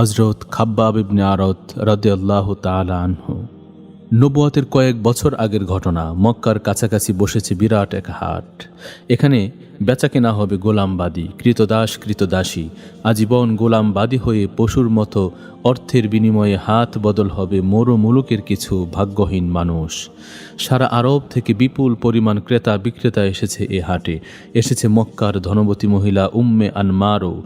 হজরত খাব্বাব ইবনে আরত রদে আল্লাহ তালা আনহু। নবুয়াতের কয়েক বছর আগের ঘটনা, মক্কার কাছাকাছি বসেছে বিরাট এক হাট। এখানে বেচাকেনা হবে গোলামবাদী, কৃতদাস কৃতদাসী, আজীবন গোলামবাদী হয়ে পশুর মতো অর্থের বিনিময়ে হাত বদল হবে মোরো মুলুকের কিছু ভাগ্যহীন মানুষ। সারা আরব থেকে বিপুল পরিমাণ ক্রেতা বিক্রেতা এসেছে এ হাটে। এসেছে মক্কার ধনবতী মহিলা উম্মে আনমারও।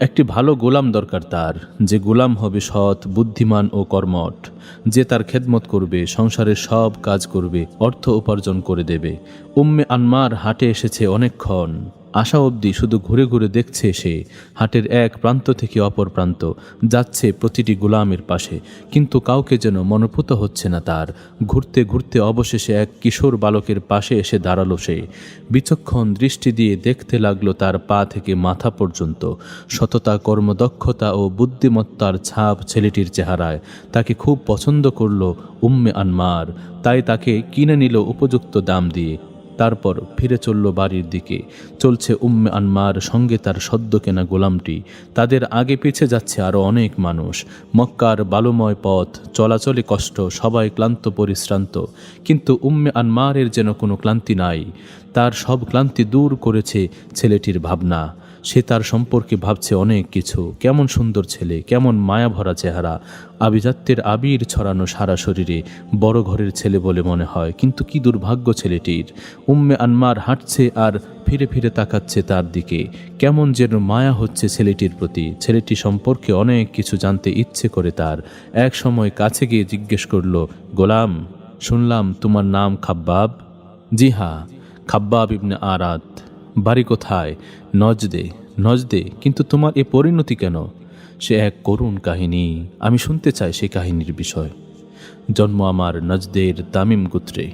একটি ভালো গোলাম দরকার তার, যে গোলাম হবে সৎ, বুদ্ধিমান ও কর্মঠ। যে তার খেদমত করবে, সংসারের সব কাজ করবে, অর্থ উপার্জন করে দেবে। উম্মে আনমার হাটে এসেছে অনেকক্ষণ। আশা অবধি শুধু ঘুরে ঘুরে দেখছে সে, হাটের এক প্রান্ত থেকে অপর প্রান্ত, যাচ্ছে প্রতিটি গোলামের পাশে, কিন্তু কাউকে যেন মনোভূত হচ্ছে না তার। ঘুরতে ঘুরতে অবশেষে এক কিশোর বালকের পাশে এসে দাঁড়াল সে। বিচক্ষণ দৃষ্টি দিয়ে দেখতে লাগল তার পা থেকে মাথা পর্যন্ত। সততা, কর্মদক্ষতা ও বুদ্ধিমত্তার ছাপ ছেলেটির চেহারায়। তাকে খুব পছন্দ করল উম্মে আনমার। তাই তাকে কিনে নিল উপযুক্ত দাম দিয়ে। তারপর ফিরে চলল বাড়ির দিকে। চলছে উম্মে আনমার সঙ্গে তার সদ্য কেনা গোলামটি। তাদের আগে পিছে যাচ্ছে আরও অনেক মানুষ। মক্কার বালুময় পথ, চলাচলে কষ্ট, সবাই ক্লান্ত, পরিশ্রান্ত। কিন্তু উম্মে আনমারের যেন কোনো ক্লান্তি নাই। তার সব ক্লান্তি দূর করেছে ছেলেটির ভাবনা। সে তার সম্পর্কে ভাবছে অনেক কিছু। কেমন সুন্দর ছেলে, কেমন মায়া ভরা চেহারা। আভিজাত্যের আবির ছড়ানো সারা শরীরে বড় ঘরের ছেলে বলে মনে হয়। কিন্তু কি দুর্ভাগ্য ছেলেটির। উম্মে আনমার হাঁটছে আর ফিরে ফিরে তাকাচ্ছে তার দিকে। কেমন যেন মায়া হচ্ছে ছেলেটির প্রতি। ছেলেটি সম্পর্কে অনেক কিছু জানতে ইচ্ছে করে তার। এক সময় কাছে গিয়ে জিজ্ঞেস করল, গোলাম, শুনলাম তোমার নাম খাব্বাব? জি হ্যাঁ খাব্বাব ইবনে আরাত। বাড়ি কোথায়? নজদে নজদে কিন্তু তোমার এ পরিণতি কেন? সে এক করুণ কাহিনী, আমি শুনতে চাই সেই কাহিনীর বিষয়। জন্ম আমার নজদের তামিম গুত্রে।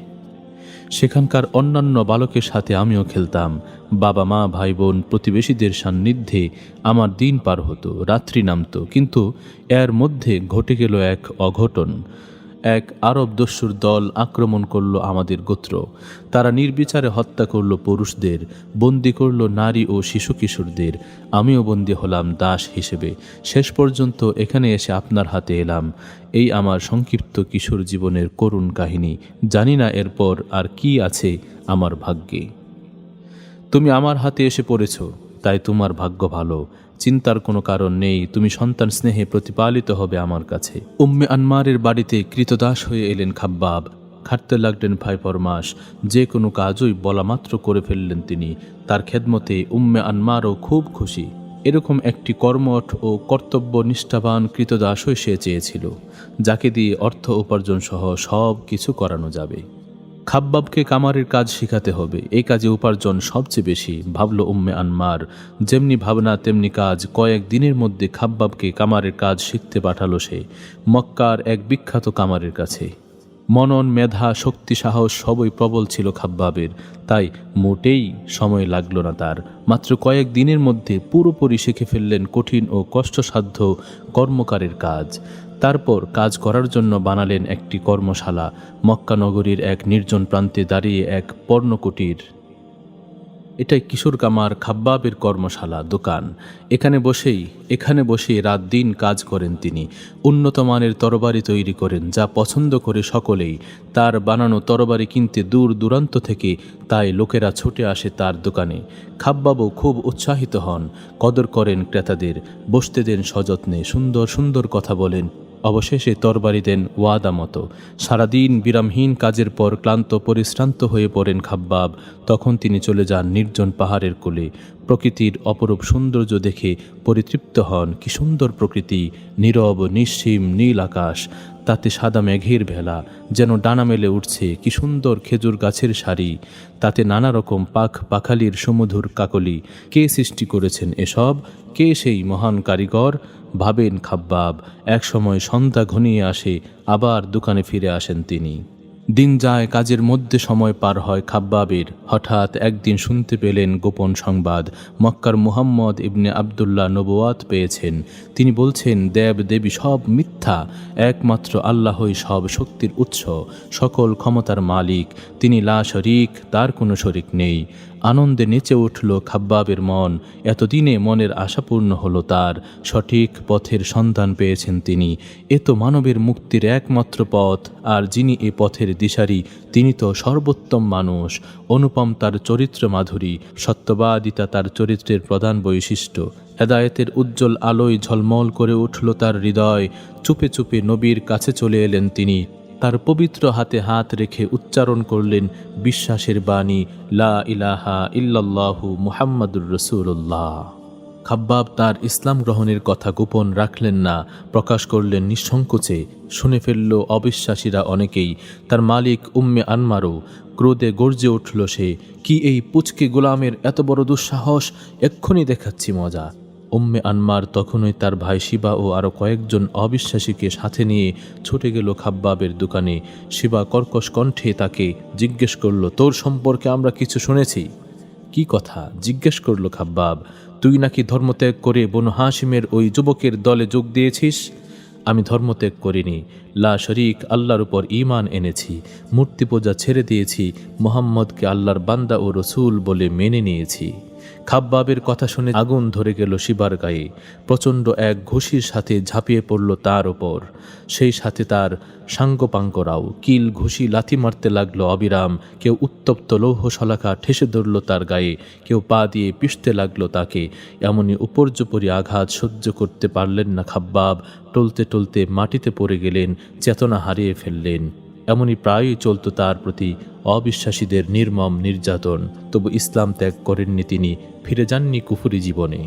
সেখানকার অন্যান্য বালকের সাথে আমিও খেলতাম। বাবা, মা ভাই বোন প্রতিবেশীদের সান্নিধ্যে আমার দিন পার হতো, রাত্রি নামতো, কিন্তু এর মধ্যে ঘটে গেল এক অঘটন। এক আরব দস্যুর দল আক্রমণ করল আমাদের গোত্র। তারা নির্বিচারে হত্যা করল পুরুষদের, বন্দি করল নারী ও শিশু কিশোরদের। আমিও বন্দি হলাম দাস হিসেবে। শেষ পর্যন্ত এখানে এসে আপনার হাতে এলাম। এই আমার সংক্ষিপ্ত কিশোর জীবনের করুণ কাহিনী। জানি না এরপর আর কি আছে আমার ভাগ্যে। তুমি আমার হাতে এসে পড়েছ, তাই তোমার ভাগ্য ভালো। চিন্তার কোনো কারণ নেই, তুমি সন্তান স্নেহে প্রতিপালিত হবে আমার কাছে। উম্মে আনমারের বাড়িতে কৃতদাস হয়ে এলেন খাব্বাব। খাটতে লাগলেন ভাই মাস যে কোনো কাজই বলা মাত্র করে ফেললেন তিনি। তার খেদমতে উম্মে আনমারও খুব খুশি। এরকম একটি কর্মঠ ও কর্তব্য নিষ্ঠাবান কৃতদাসই সে চেয়েছিল। যাকে দিয়ে অর্থ উপার্জন সহ সব কিছু করানো যাবে। খাব্বাবকে কামারের কাজ শিখাতে হবে। এই কাজে উপার্জন সবচেয়ে বেশি, ভাবল উম্মে আনমার। যেমনি ভাবনা, তেমনি কাজ, কয়েক দিনের মধ্যে খাব্বাবকে কামারের কাজ শিখতে পাঠালো সে, মক্কার এক বিখ্যাত কামারের কাছে। মনন, মেধা, শক্তি, সাহস সবই প্রবল ছিল খাব্বাবের, তাই মোটেই সময় লাগল না তার। মাত্র কয়েক দিনের মধ্যে পুরোপুরি শিখে ফেললেন কঠিন ও কষ্টসাধ্য কর্মকারের কাজ। তারপর কাজ করার জন্য বানালেন একটি কর্মশালা মক্কানগরীর এক নির্জন প্রান্তে দাঁড়িয়ে এক পর্ণকুটির। এটাই কিশোর কামার খাব্বাবের কর্মশালা, দোকান। এখানে বসেই এখানে বসেই রাত দিন কাজ করেন তিনি। উন্নত মানের তরবারি তৈরি করেন, যা পছন্দ করে সকলেই। তার বানানো তরবারি কিনতে দূর দূরান্ত থেকে তাই লোকেরা ছুটে আসে তার দোকানে। খাব্বাবও খুব উৎসাহিত হন। কদর করেন ক্রেতাদের, বসতে দেন সযত্নে, সুন্দর সুন্দর কথা বলেন। অবশেষে তরবারি দেন ওয়াদা মতো। সারাদিন বিরামহীন কাজের পর ক্লান্ত, পরিশ্রান্ত হয়ে পড়েন খাব্বাব। তখন তিনি চলে যান নির্জন পাহাড়ের কোলে। প্রকৃতির অপরূপ সৌন্দর্য দেখে পরিতৃপ্ত হন। কি সুন্দর প্রকৃতি, নীরব, নিঃসীম, নীল আকাশ। তাতে সাদা মেঘের ভেলা, যেন ডানা মেলে উঠছে। কি সুন্দর খেজুর গাছের সারি। তাতে নানা রকম পাখ পাখালির সুমধুর কাকলি। কে সৃষ্টি করেছেন এসব? কে সেই মহান কারিগর? ভাবেন খাব্বাব, একসময় সন্ধ্যা ঘনিয়ে আসে, আবার দোকানে ফিরে আসেন তিনি। দিন যায়, কাজের মধ্যে সময় পার হয় খাব্বাবের। হঠাৎ একদিন শুনতে পেলেন গোপন সংবাদ, মক্কার মুহাম্মদ ইবনে আবদুল্লাহ নবওয়াত পেয়েছেন। তিনি বলছেন, দেব, দেবী সব মিথ্যা, একমাত্র আল্লাহই সব শক্তির উৎস, সকল ক্ষমতার মালিক। তিনি লা শরিক, তার কোনো শরিক নেই। আনন্দে নেচে উঠল খাব্বাবের মন। এতদিনে মনের আশাপূর্ণ হলো তার। সঠিক পথের সন্ধান পেয়েছেন তিনি। এ তো মানবের মুক্তির একমাত্র পথ, আর যিনি এ পথের দিশারি, তিনি তো সর্বোত্তম মানুষ। অনুপম তার চরিত্র মাধুরী, সত্যবাদিতা তার চরিত্রের প্রধান বৈশিষ্ট্য। হেদায়েতের উজ্জ্বল আলোয় ঝলমল করে উঠল তার হৃদয়। চুপে চুপে নবীর কাছে চলে এলেন তিনি। তার পবিত্র হাতে হাত রেখে উচ্চারণ করলেন বিশ্বাসের বাণী, লা ইলাহা ইল্লাল্লাহু মুহাম্মাদুর রসুল্লাহ খাব্বাব তার ইসলাম গ্রহণের কথা গোপন রাখলেন না, প্রকাশ করলেন নিঃসংকোচে। শুনে ফেলল অবিশ্বাসীরা অনেকেই, তার মালিক উম্মে আনমারও। ক্রোধে গর্জে উঠল সে, কি এই পুচকে গোলামের এত বড় দুঃসাহস? এক্ষুনি দেখাচ্ছি মজা। উম্মে আনমার তখনই তার ভাই শিবা ও আরও কয়েকজন অবিশ্বাসীকে সাথে নিয়ে ছুটে গেল খাব্বাবের দোকানে। শিবা কর্কশ কণ্ঠে তাকে জিজ্ঞেস করল, তোর সম্পর্কে আমরা কিছু শুনেছি? কি কথা? জিজ্ঞেস করল, খাব্বাব, তুই নাকি ধর্মত্যাগ করে বনু হাসিমের ওই যুবকের দলে যোগ দিয়েছিস? আমি ধর্মত্যাগ করিনি। লা শরিক, আল্লাহর উপর ঈমান এনেছি। মূর্তি পূজা ছেড়ে দিয়েছি। মোহাম্মদকে আল্লাহর বান্দা ও রসুল বলে মেনে নিয়েছি। খাব্বাবের কথা শুনে আগুন ধরে গেল শিবার গায়ে। প্রচণ্ড এক ঘুষির সাথে ঝাঁপিয়ে পড়ল তার ওপর। সেই সাথে তার সাঙ্গপাঙ্গরাও কিল ঘুষি লাথি মারতে লাগল অবিরাম। কেউ উত্তপ্ত লৌহ শলাকা ঠেসে ধরল তার গায়ে, কেউ পা দিয়ে পিষতে লাগল তাকে। এমনই উপর্যুপরি আঘাত সহ্য করতে পারলেন না খাব্বাব। টলতে টলতে মাটিতে পড়ে গেলেন, চেতনা হারিয়ে ফেললেন। এমনই প্রায়ই চলত তার প্রতি অবিশ্বাসীদের নির্মম নির্যাতন, তবু ইসলাম ত্যাগ করেননি তিনি, ফিরে যাননি কুফুরি জীবনে।